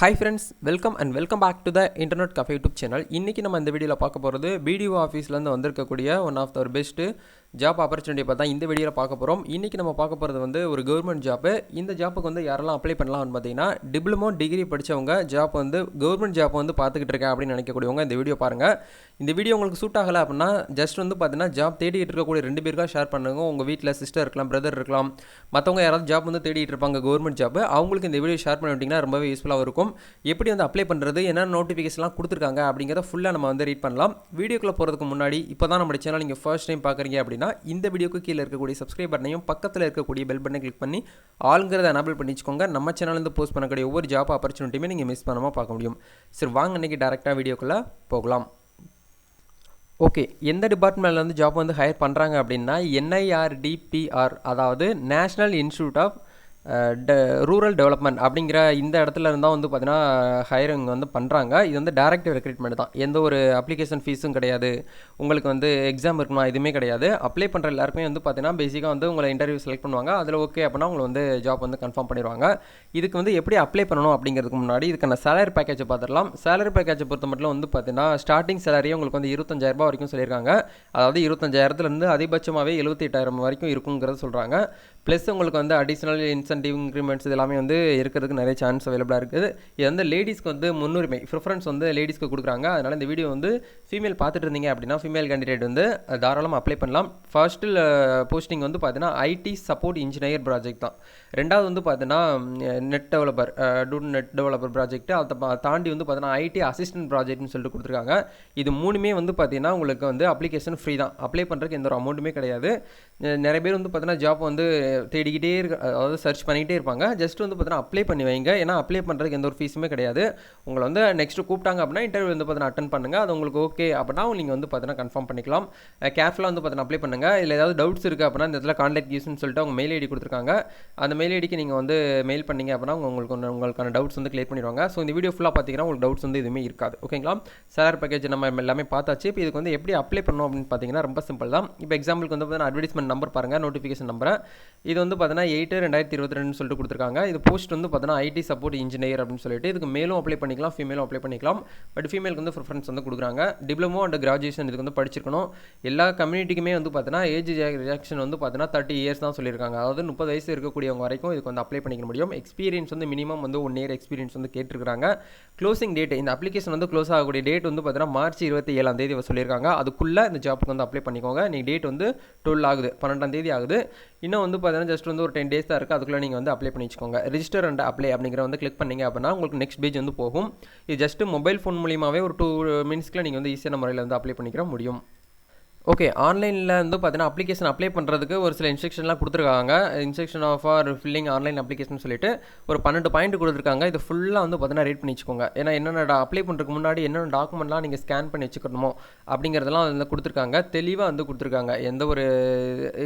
Hi friends welcome and welcome back to the internet cafe YouTube channel இன்றைக்கி நம்ம இந்த வீடியோவில் பார்க்க போகிறது பிடிஓ ஆஃபீஸ்லேருந்து வந்திருக்கக்கூடிய ஒன் ஆஃப் த ஒரு பெஸ்ட்டு ஜாப் ஆப்பர்ச்சுனிட்டி பார்த்தா இந்த வீடியோவில் பார்க்க போகிறோம் இன்றைக்கி நம்ம பார்க்க போகிறது வந்து ஒரு கவர்மெண்ட் ஜாப்பு இந்த ஜாப்புக்கு வந்து யாரெல்லாம் அப்ளை பண்ணலாம்னு பார்த்தீங்கன்னா டிப்ளமோ டிகிரி படித்தவங்க ஜாப் வந்து கவர்மெண்ட் ஜாப் வந்து பார்த்துக்கிட்டு இருக்கேன் அப்படின்னு நினைக்கக்கூடியவங்க இந்த வீடியோ பாருங்கள் இந்த வீடியோ உங்களுக்கு சூட் ஆகலை அப்படின்னா ஜஸ்ட் வந்து பார்த்தீங்கன்னா ஜாப் தேடிட்டு இருக்கக்கூடிய ரெண்டு பேருக்காக ஷேர் பண்ணுங்க. உங்கள் வீட்டில் சிஸ்டர் இருக்கலாம் பிரதர் இருக்கலாம். மற்றவங்க யாராவது ஜாப் வந்து தேடிட்டு இருப்பாங்க கவர்மெண்ட் ஜாப் அவங்களுக்கு இந்த வீடியோ ஷேர் பண்ணி விட்டிங்கன்னா ரொம்பவே யூஸ்ஃபுல்லாக இருக்கும். எப்படி வந்து அப்ளை பண்ணுறது என்னென்ன நோட்டிஃபிகேஷன்லாம் கொடுத்துருக்காங்க அப்படிங்கிறத ஃபுல்லாக நம்ம வந்து ரீட் பண்ணலாம். வீடியோக்குள்ளே போகிறதுக்கு முன்னாடி இப்போ தான் நம்ம சேனல் நீங்கள் ஃபர்ஸ்ட் டைம் பார்க்குறீங்க அப்படின்னா இந்த வீடியோக்கு கீழே இருக்கக்கூடிய சப்ஸ்கிரைப் பட்டனையும் பக்கத்தில் இருக்கக்கூடிய பெல் பட்டனை கிளிக் பண்ணி ஆளுங்கிறத எனபிள் பண்ணி வச்சுக்கோங்க நம்ம சேனல்லேருந்து போஸ்ட் பண்ணக்கூடிய ஒவ்வொரு ஜாப் ஆப்பர்ச்சுனிட்டியுமே நீங்கள் மிஸ் பண்ணாமல் பார்க்க முடியும். சரி வாங்க இன்றைக்கி டேரெக்டாக வீடியோக்குள்ளே போகலாம். ஓகே எந்த டிபார்ட்மெண்ட்டில் வந்து ஜாப் வந்து ஹையர் பண்ணுறாங்க அப்படின்னா என்ஐஆர்டிபிஆர் அதாவது national institute of rural development அப்படிங்கிற இந்த இடத்துல இருந்தால் வந்து பார்த்தீங்கன்னா ஹையரிங் வந்து பண்ணுறாங்க இது வந்து டேரக்ட் ரெக்ரூட்மெண்ட் தான். எந்த ஒரு அப்ளிகேஷன் ஃபீஸும் கிடையாது. உங்களுக்கு வந்து எக்ஸாம் இருக்கணும் எதுவுமே கிடையாது. அப்ளை பண்ணுற எல்லாருக்குமே வந்து பார்த்தீங்கன்னா பேசிக்காக வந்து உங்களை இன்டர்வியூ செலக்ட் பண்ணுவாங்க. அதில் ஓகே அப்படின்னா உங்களை வந்து ஜாப் வந்து கன்ஃபார்ம் பண்ணிடுவாங்க. இதுக்கு வந்து எப்படி அப்ளை பண்ணணும் அப்படிங்கிறதுக்கு முன்னாடி இதுக்கான சேலரி பேக்கேஜை பார்த்துடலாம் சேலரி பேக்கேஜை பொறுத்த மட்டும் வந்து பார்த்தீங்கன்னா ஸ்டார்டிங் சேலரியே உங்களுக்கு வந்து இருபத்தஞ்சாயிரரூபா வரைக்கும் சொல்லியிருக்காங்க. அதாவது இருபத்தஞ்சாயிரத்துலேருந்து அதிகபட்சமாகவே எழுபத்தி எட்டாயிரம் வரைக்கும் இருக்குங்கிறத சொல்கிறாங்க ப்ளஸ் உங்களுக்கு வந்து அடிஷ்னல் இன்ஸ் இன்சென்டிவ் இன்க்ரிமெண்ட்ஸ் இது எல்லாமே வந்து இருக்கிறதுக்கு நிறைய சான்ஸ் அவைலபிளாக இருக்குது. இது வந்து லேடிஸ்க்கு வந்து முன்னுரிமை. ப்ரிஃபரன்ஸ் வந்து லேடிஸ்க்கு கொடுக்குறாங்க. அதனால் இந்த வீடியோ வந்து ஃபீமேல் பார்த்துட்டு இருந்தீங்க அப்படின்னா ஃபீமேல் கேண்டிடேட் வந்து தாராளமாக அப்ளை பண்ணலாம். ஃபர்ஸ்ட்டில் போஸ்டிங் வந்து பார்த்தீங்கன்னா ஐடி சப்போர்ட் இன்ஜினியர் ப்ராஜெக்ட் தான். ரெண்டாவது வந்து பார்த்தீங்கன்னா net developer two net developer project அதை தாண்டி வந்து பார்த்தீங்கன்னா ஐடி அசிஸ்டன்ட் ப்ராஜெக்ட்னு சொல்லிட்டு கொடுத்துருக்காங்க. இது மூணுமே வந்து பார்த்தீங்கன்னா உங்களுக்கு வந்து அப்ளிகேஷன் ஃப்ரீ தான். அப்ளை பண்ணுறதுக்கு எந்த ஒரு அமௌண்ட்டுமே கிடையாது. நிறைய பேர் வந்து பார்த்தீங்கன்னா ஜாப் வந்து தேடிக்கிட்டே இருக்க அதாவது சர்ச் பண்ணிக்கிட்டே இருப்பாங்க. ஜஸ்ட் வந்து பார்த்தீங்கன்னா அப்ளை பண்ணி வைங்க. ஏன்னா அப்ளை பண்ணுறதுக்கு எந்த ஒரு ஃபீஸுமே கிடையாது. உங்களை வந்து நெக்ஸ்ட்டு கூப்பிட்டாங்க அப்படின்னா இன்டர்வியூ வந்து பார்த்தீங்கன்னா அட்டன் பண்ணுங்கள் அது உங்களுக்கு ஓகே அப்படின்னா நீங்கள் வந்து பார்த்தீங்கன்னா கன்ஃபார்ம் பண்ணிக்கலாம். கேர்ஃபுல்லாக வந்து பார்த்தீங்கன்னா அப்ளை பண்ணுங்கள் இல்லை ஏதாவது டவுட்ஸ் இருக்குது அப்படின்னா இந்த இடத்துல கான்டாக்ட் யூஸ்னு சொல்லிட்டு அவங்க மெயில் ஐடி கொடுத்துருக்காங்க. அந்த மெயில் ஐடிக்கு நீங்கள் வந்து மெயில் பண்ணீங்க அப்படின்னா உங்களுக்கு உங்களுக்கான டவுட்ஸ் வந்து கிளியர் பண்ணிடுவாங்க. ஸோ இந்த வீடியோ ஃபுல்லாக பார்த்தீங்கன்னா உங்களுக்கு டவுட்ஸ் வந்து எதுவுமே இருக்காது. ஓகேங்களா? சேலர் பேக்கேஜ் நம்ம எல்லாமே பார்த்தாச்சு. இப்போ இதுக்கு வந்து எப்படி அப்ளை பண்ணணும் அப்படின்னு பார்த்தீங்கன்னா ரொம்ப சிம்பிள் தான். இப்போ எக்ஸாம்பிளுக்கு வந்து பார்த்தீங்கன்னா அட்வர்டைஸ்மெண்ட் நம்பர் பாருங்கள் நோட்டிஃபிகேஷன் நம்பரை இது வந்து பார்த்தீங்கன்னா எயிட்டு ரெண்டாயிரத்தி இருபத்தி ரெண்டு சொல்லிட்டு கொடுத்துருக்காங்க. இது போஸ்ட் வந்து பார்த்தீங்கன்னா ஐடி சப்போர்ட் இன்ஜினியர் அப்படின்னு சொல்லிட்டு இதுக்கு மேலும் அப்ளை பண்ணிக்கலாம் ஃபீமேலும் அப்ளை பண்ணிக்கலாம். பட் ஃபீமேலுக்கு வந்து ப்ரிஃபரன்ஸ் வந்து கொடுக்குறாங்க. டிப்ளமோ அண்ட் கிராஜுவேஷன் இதுக்கு வந்து படிச்சிருக்கணும். எல்லா கம்யூனிட்டிக்குமே வந்து பார்த்தீங்கன்னா ஏஜ் ரிஜாக்ஷன் வந்து பார்த்தீங்கன்னா தேர்ட்டி இயர்ஸ் தான் சொல்லியிருக்காங்க. அதாவது முப்பது வயசு இருக்கக்கூடியவங்க வரைக்கும் இதுக்கு வந்து அப்ளை பண்ணிக்க முடியும். எக்ஸ்பீரியன்ஸ் வந்து மினிமம் வந்து ஒன் இயர் எக்ஸ்பீரியன்ஸ் வந்து கேட்டிருக்காங்க க்ளோசிங் டேட் இந்த அப்ளிகேஷன் வந்து க்ளோஸ் ஆகக்கூடிய டேட் வந்து பார்த்தீங்கன்னா மார்ச் இருபத்தி ஏழாம் தேதி சொல்லியிருக்காங்க. அதுக்குள்ளே இந்த ஜாப்புக்கு வந்து அப்ளை பண்ணிக்கோங்க. நீங்கள் டேட் வந்து டுவெல் ஆகுது பன்னெண்டாம் தேதி ஆகுது. இன்னும் வந்து பார்த்தீங்கன்னா ஜஸ்ட் வந்து ஒரு டென் டேஸ் தான் இருக்குது அதுக்குள்ளே நீங்கள் வந்து அப்ளை பண்ணி வச்சுக்கோங்க. ரிஜிஸ்டர் அண்ட் அப்ளை அப்படிங்கிற வந்து கிளிக் பண்ணிங்க அப்படின்னா உங்களுக்கு நெக்ஸ்ட் பேஜ் வந்து போகும். இது ஜஸ்ட் மொபைல் ஃபோன் மூலியமாகவே ஒரு டூ மினிட்ஸ்க்குள்ள நீங்கள் வந்து ஈஸியான முறையில் வந்து அப்ளை பண்ணிக்கிற முடியும். ஓகே ஆன்லைனில் வந்து பார்த்தீங்கன்னா அப்ளிகேஷன் அப்ளை பண்ணுறதுக்கு ஒரு சில இன்ஸ்ட்ரக்ஷன்லாம் கொடுத்துருக்காங்க. Instruction of or filling online application சொல்லிட்டு ஒரு பன்னெண்டு பாயிண்ட் கொடுத்துருக்காங்க. இது ஃபுல்லாக வந்து பார்த்தீங்கன்னா ரீட் பண்ணி வச்சுக்கோங்க. ஏன்னா என்னென்ன அப்ளை பண்ணுறதுக்கு முன்னாடி என்னென்ன டாக்குமெண்ட்லாம் நீங்கள் ஸ்கேன் பண்ணி வச்சுக்கணுமோ அப்படிங்கிறதெல்லாம் வந்து கொடுத்துருக்காங்க. தெளிவாக வந்து கொடுத்துருக்காங்க. எந்த ஒரு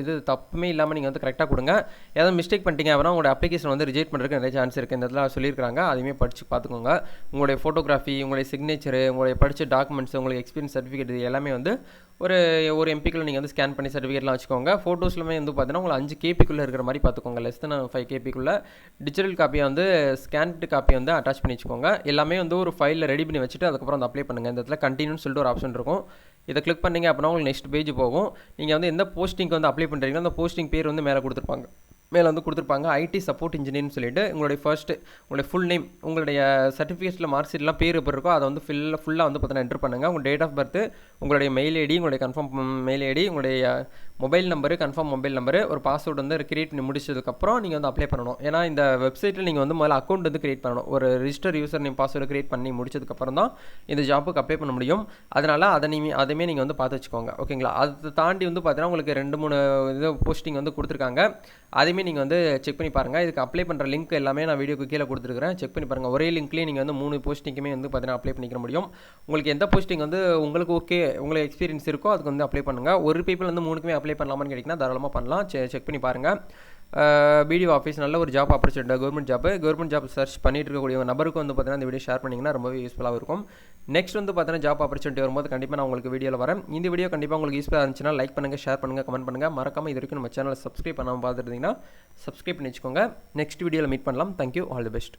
இது தப்புமே இல்லாமல் நீங்கள் வந்து கரெக்டாக கொடுங்க. ஏதாவது மிஸ்டேக் பண்ணிட்டீங்க அப்படின்னா உங்களோட அப்ளிகேஷன் வந்து ரிஜெக்ட் பண்ணுறதுக்கு நிறைய சான்ஸ் இருக்குது இந்த இடத்துல சொல்லியிருக்காங்க அதையுமே படித்து பார்த்துக்கோங்க. உங்களுடைய ஃபோட்டோகிராஃபி உங்களுடைய சிக்னேச்சரு உங்களுடைய படித்த டாக்குமெண்ட்ஸ் உங்களுக்கு எக்ஸ்பீரியன்ஸ் சர்டிஃபிகேட் எல்லாமே வந்து ஒரு ஒரு எம்பிக்குள்ள நீங்கள் வந்து ஸ்கேன் பண்ணி சர்டிஃபிகேட்லாம் வச்சுக்கோங்க. ஃபோட்டோஸ்லுமே வந்து பார்த்தீங்கன்னா உங்களுக்கு அஞ்சு கேபிக்குள்ளே இருக்கிற மாதிரி பார்த்துக்கோங்க லெஸ் தென் ஃபைவ் கேபிக்குள்ளே டிஜிட்டல் காப்பியை வந்து ஸ்கேன்டு காப்பியை வந்து அட்டாச் பண்ணி வச்சுக்கோங்க. எல்லாமே வந்து ஒரு ஃபைலில் ரெடி பண்ணி வச்சுட்டு அதுக்கப்புறம் வந்து அப்ளை பண்ணுங்கள் இந்த இடத்துல கண்டினியூன்னு சொல்லிட்டு ஒரு ஆப்ஷன் இருக்கும். இதை கிளிக் பண்ணிங்க அப்படின்னா உங்களுக்கு நெக்ஸ்ட் பேஜ் போகும். நீங்கள் வந்து எந்த போஸ்டிங்க்கு வந்து அப்ளை பண்ணுறீங்களோ அந்த போஸ்டிங் பேர் வந்து மேலே கொடுத்துருப்பாங்க. மேலே வந்து கொடுத்துருப்பாங்க. ஐடி சப்போர்ட் இன்ஜினியர்னு சொல்லிட்டு உங்களுடைய ஃபர்ஸ்ட்டு உங்களுடைய ஃபுல் நேம் உங்களுடைய சர்டிஃபிகேட்டில் மார்க் ஷீட்லாம் பேர் எப்படி இருக்கோ அதை வந்து ஃபுல்லாக ஃபுல்லாக வந்து பார்த்தீங்கன்னா என்ட்ரு பண்ணுங்கள் உங்கள் டேட் ஆஃப் பர்த் உங்களுடைய மெயில் ஐடி உங்களுடைய கன்ஃபார்ம் மெயில் ஐடி உங்களுடைய mobile number confirm mobile number ஒரு பாஸ்வேர்டு வந்து கிரியேட் பண்ணி முடிச்சதுக்கப்புறம் நீங்கள் வந்து அப்ளை பண்ணணும். ஏன்னா இந்த வெப்சைட்டில் நீங்கள் வந்து முதல்ல அக்கௌண்ட் வந்து கிரியேட் பண்ணணும். ஒரு register user name password create பண்ணி முடிச்சதுக்கப்புறம் தான் இந்த ஜாப்புக்கு அப்ளை பண்ண முடியும். அதனால் அதை நீ அதையுமே நீங்கள் வந்து பார்த்து வச்சுக்கோங்க. ஓகேங்களா அதை தாண்டி வந்து பார்த்தீங்கன்னா உங்களுக்கு ரெண்டு மூணு இது போஸ்டிங் வந்து கொடுத்துருக்காங்க. அதையுமே நீங்கள் வந்து செக் பண்ணி பாருங்கள் இதுக்கு அப்ளை பண்ணுற லிங்க் எல்லாமே நான் வீடியோக்கு கீழே கொடுத்துருக்கிறேன். செக் பண்ணி பாருங்கள் ஒரே லிங்க்லேயே நீங்கள் வந்து மூணு போஸ்டிங்குமே வந்து பார்த்தீங்கன்னா அப்ளை பண்ணிக்க முடியும். உங்களுக்கு எந்த போஸ்டிங் வந்து உங்களுக்கு ஓகே உங்களுக்கு எக்ஸ்பீரியன்ஸ் இருக்கோ அதுக்கு வந்து அப்ளை பண்ணுங்கள் ஒரு பீப்பிள் வந்து மூணுக்குமே அப்ளை பண்ணலாமான்னு கேட்டிங்கன்னா தாராளமாக பண்ணலாம். செக் பண்ணி பாருங்கள் பிடிஓ ஆஃபீஸ் நல்ல ஒரு job opportunity government job government job search பண்ணிட்டு இருக்கக்கூடிய நபருக்கு வந்து பார்த்தீங்கன்னா இந்த வீடியோ ஷேர் பண்ணிங்கன்னா ரொம்பவே யூஸ்ஃபுல்லாக இருக்கும். நெக்ஸ்ட் வந்து பார்த்தீங்கன்னா ஜாப் ஆப்பர்ச்சுனிட்டி வரும்போது கண்டிப்பாக நான் உங்களுக்கு வீடியோவில் வரேன். இந்த வீடியோ கண்டிப்பாக உங்களுக்கு யூஸ்ஃபுல்லாக இருந்துச்சுன்னா லைக் பண்ணுங்கள் ஷேர் பண்ணுங்கள் கமெண்ட் பண்ணுங்கள் மறக்காமல் இது வரைக்கும் நம்ம சேனலை சப்ஸ்கிரைப் பண்ணாமல் பார்த்துருந்தீங்கன்னா சப்ஸ்கிரைப் பண்ணி வச்சுக்கோங்க. நெக்ஸ்ட் வீடியோவில் மீட் பண்ணலாம். Thank you all the best